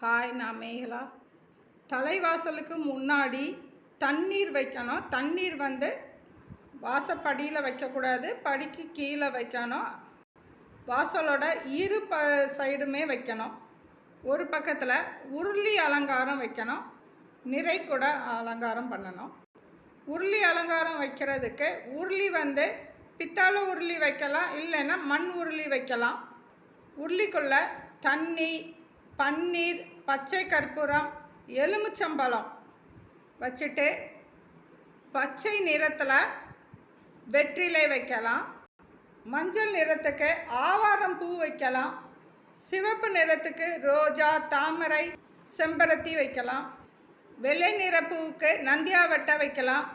Hi நான் மேகலா. தலைவாசலுக்கு முன்னாடி தண்ணீர் வைக்கணும். தண்ணீர் வந்து வாசப்படியில் வைக்கக்கூடாது படிக்கு கீழே வைக்கணும். வாசலோட இரு ப சைடுமே வைக்கணும். ஒரு பக்கத்தில் உருளி அலங்காரம் வைக்கணும். நிறை கூட அலங்காரம் பண்ணணும். உருளி அலங்காரம் வைக்கிறதுக்கு உருளி வந்து பித்தளை உருளி வைக்கலாம் இல்லைன்னா மண் உருளி வைக்கலாம். உருளிக்குள்ளே தண்ணி பன்னீர் பச்சை கற்பூரம் எலுமிச்சம்பழம் வச்சுட்டு பச்சை நிறத்தில் வெற்றிலை வைக்கலாம். மஞ்சள் நிறத்துக்கு ஆவாரம் பூ வைக்கலாம். சிவப்பு நிறத்துக்கு ரோஜா தாமரை செம்பருத்தி வைக்கலாம். வெள்ளை நிற பூவுக்கு நந்தியாவட்டை வைக்கலாம்.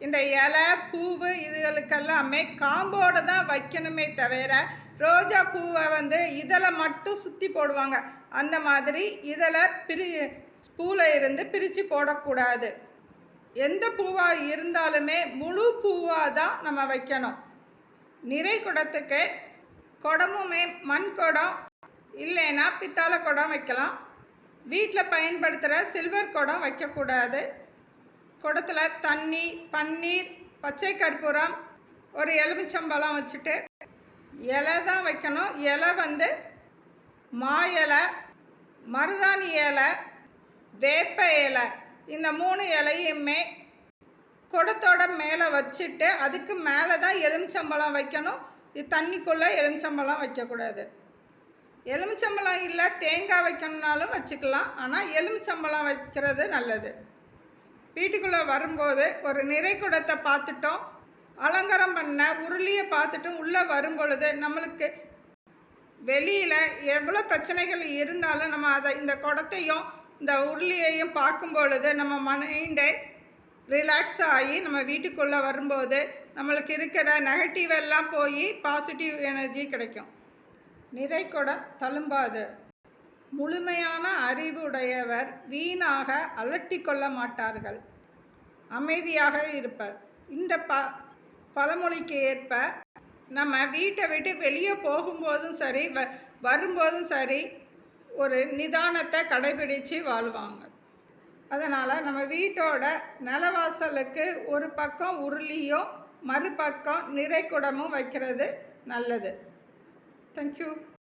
இந்த இலை பூவு இதுகளுக்கெல்லாமே காம்போடு தான் வைக்கணுமே தவிர ரோஜா பூவை வந்து இதில் மட்டும் சுற்றி போடுவாங்க. அந்த மாதிரி இதில் பிரி பூவில் இருந்து பிரித்து போடக்கூடாது. எந்த பூவாக இருந்தாலுமே முழு பூவாக தான் நம்ம வைக்கணும். நிறை குடத்துக்கு குடமுமே மண் குடம் இல்லைன்னா பித்தாளை குடம் வைக்கலாம். வீட்டில் பயன்படுத்துகிற சில்வர் குடம் வைக்கக்கூடாது. குடத்தில் தண்ணி பன்னீர் பச்சை கற்பூரம் ஒரு எலுமிச்சம்பழம் வச்சுட்டு இலை தான் வைக்கணும். இலை வந்து மா இலை மருதாணி இலை வேப்ப இலை இந்த மூணு இலையுமே குடத்தோட மேலே வச்சுட்டு அதுக்கு மேலே தான் எலுமிச்சம்பழம் வைக்கணும். இது தண்ணிக்குள்ளே எலுமிச்சம்பழம் வைக்கக்கூடாது. எலுமிச்சம்பழம் இல்லை தேங்காய் வைக்கணுன்னாலும் வச்சுக்கலாம். ஆனால் எலுமிச்சம்பழம் வைக்கிறது நல்லது. வீட்டுக்குள்ளே வரும்போது ஒரு நிறை குடத்தை பார்த்துட்டோம். அலங்காரம் பண்ண உருளியை பார்த்துட்டு உள்ளே வரும் பொழுது நம்மளுக்கு வெளியில் எவ்வளோ பிரச்சனைகள் இருந்தாலும் நம்ம அதை இந்த குடத்தையும் இந்த உருளியையும் பார்க்கும் பொழுது நம்ம மைண்டை ரிலாக்ஸ் ஆகி நம்ம வீட்டுக்குள்ளே வரும்போது நம்மளுக்கு இருக்கிற நெகட்டிவ் எல்லாம் போய் பாசிட்டிவ் எனர்ஜி கிடைக்கும். நிறை குடம் தழும்பாது. முழுமையான அறிவுடையவர் வீணாக அலட்டி கொள்ள மாட்டார்கள். அமைதியாக இருப்பர். இந்த ப பழமொழிக்கு ஏற்ப நம்ம வீட்டை விட்டு வெளியே போகும்போதும் சரி வ வரும்போதும் சரி ஒரு நிதானத்தை கடைபிடித்து வாழ்வாங்க. அதனால் நம்ம வீட்டோட நிலவாசலுக்கு ஒரு பக்கம் உருளியும் மறுபக்கம் நிறைக்குடமும் வைக்கிறது நல்லது. தேங்க்யூ